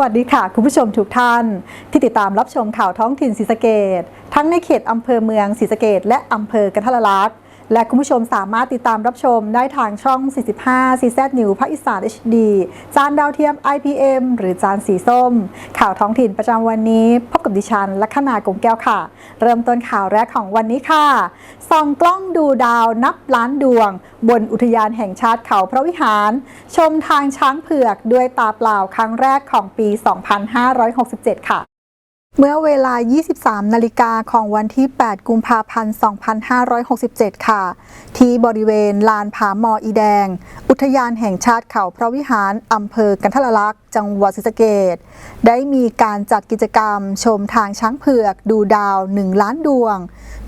วัสดีค่ะ คุณผู้ชมทุกท่าน ที่ติดตามรับชมข่าวท้องถิ่นศรีสะเกดทั้งในเขตอำเภอเมืองศรีสะเกดและอำเภอกันทะลักษณ์ และคุณผู้ชมสามารถติดตามรับชมได้ทางช่อง 45 CZ New ภาคอีสาน HD จานดาวเทียม IPM หรือจานสีส้ม ข่าวท้องถิ่นประจำวันนี้ พบกับดิฉันลัคนากงแก้วค่ะ เริ่มต้นข่าวแรกของวันนี้ค่ะ ส่องกล้องดูดาวนับล้านดวง บนอุทยานแห่งชาติเขาพระวิหาร ชมทางช้างเผือกด้วยตาเปล่าครั้งแรกของปี 2567 ค่ะ เมื่อเวลา 23 นาฬิกาของวันที่ 8 กุมภาพันธ์ 2567 ค่ะ ที่บริเวณลานผาหมออีแดง อุทยานแห่งชาติเขาพระวิหาร อำเภอกันทละลักษ์ จังหวัดศรีสะเกษได้มีการจัดกิจกรรม ชมทางช้างเผือก ดูดาว1ล้านดวง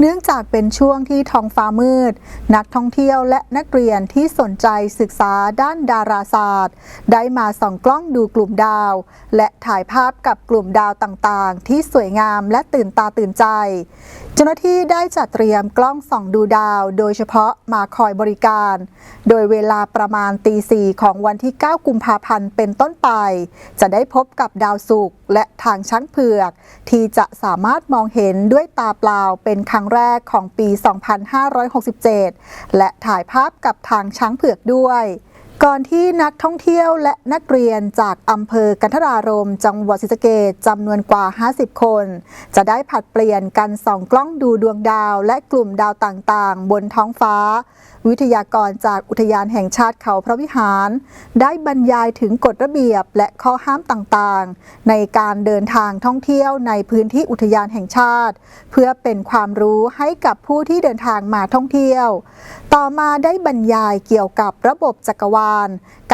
เนื่องจากเป็นช่วงที่ท้องฟ้ามืด นักท่องเที่ยวและนักเรียนที่สนใจศึกษาด้านดาราศาสตร์ ได้มาส่องกล้องดูกลุ่มดาว และถ่ายภาพกับกลุ่มดาวต่างๆ ที่สวยงามและตื่นตาตื่นใจ เจ้าหน้าที่ได้จัดเตรียมกล้องส่องดูดาว โดยเฉพาะมาคอยบริการ โดยเวลาประมาณตีสี่ของวันที่ 9 กุมภาพันธ์เป็นต้นไปจะได้พบกับดาวศุกร์และทางช้างเผือก ที่จะสามารถมองเห็นด้วยตาเปล่าเป็นครั้งแรกของปี 2567 และถ่ายภาพกับทางช้างเผือกด้วย ก่อนที่นักท่องเที่ยวและนักเรียนจากอำเภอกันทรารม จังหวัดศรีสะเกษจำนวนกว่า 50 คน จะได้ผัดเปลี่ยนกันส่องกล้องดูดวงดาว และกลุ่มดาวต่างๆ บนท้องฟ้า วิทยากรจากอุทยานแห่งชาติเขาพระวิหาร ได้บรรยายถึงกฎระเบียบและข้อห้ามต่างๆ ในการเดินทางท่องเที่ยวในพื้นที่อุทยานแห่งชาติ เพื่อเป็นความรู้ให้กับผู้ที่เดินทางมาท่องเที่ยว ต่อมาได้บรรยายเกี่ยวกับระบบจักรวาล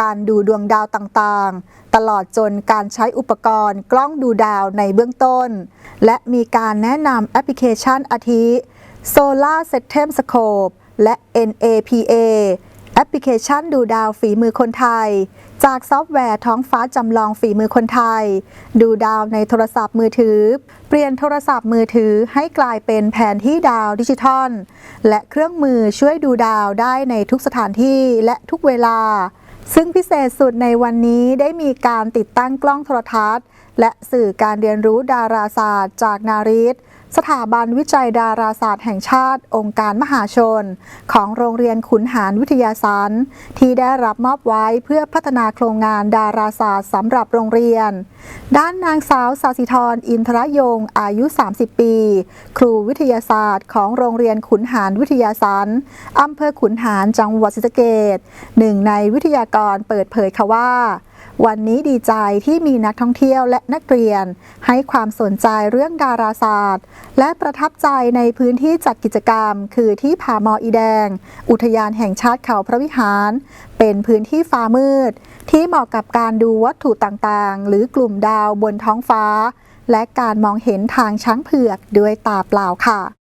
การดูดวงดาวต่างๆ ตลอดจนการใช้อุปกรณ์กล้องดูดาวในเบื้องต้น และมีการแนะนำแอปพลิเคชันอาทิ Solar System Scope และ NAPA แอปพลิเคชันดูดาวฝีมือคนไทย จากซอฟต์แวร์ท้องฟ้าจำลองฝีมือคนไทย ดูดาวในโทรศัพท์มือถือ เปลี่ยนโทรศัพท์มือถือให้กลายเป็นแผนที่ดาวดิจิทัล และเครื่องมือช่วยดูดาวได้ในทุกสถานที่และทุกเวลา ซึ่งพิเศษสุดในวันนี้ได้มีการติดตั้งกล้องโทรทัศน์ และสื่อการเรียนรู้ดาราศาสตร์ จากนาริศสถาบันวิจัยดาราศาสตร์แห่งชาติ องค์การมหาชน ของโรงเรียนขุนหารวิทยาศาสตร์ที่ได้รับมอบไว้เพื่อพัฒนาโครงงานดาราศาสตร์สำหรับโรงเรียน ด้านนางสาวสาสิธรอินทรยง อายุ 30 ปี ครูวิทยาศาสตร์ ของโรงเรียนขุนหารวิทยาศาสตร์อำเภอขุนหารจังหวัดศรีสะเกษหนึ่งในวิทยากรเปิดเผยค่ะว่า วันนี้ดีใจที่มีนักท่องเที่ยวและนักเรียน ให้ความสนใจเรื่องดาราศาสตร์ และประทับใจในพื้นที่จัดกิจกรรม คือที่ผาหมออีแดง อุทยานแห่งชาติเขาพระวิหาร เป็นพื้นที่ฟ้ามืด ที่เหมาะกับการดูวัตถุต่างๆ หรือกลุ่มดาวบนท้องฟ้า และการมองเห็นทางช้างเผือกด้วยตาเปล่าค่ะ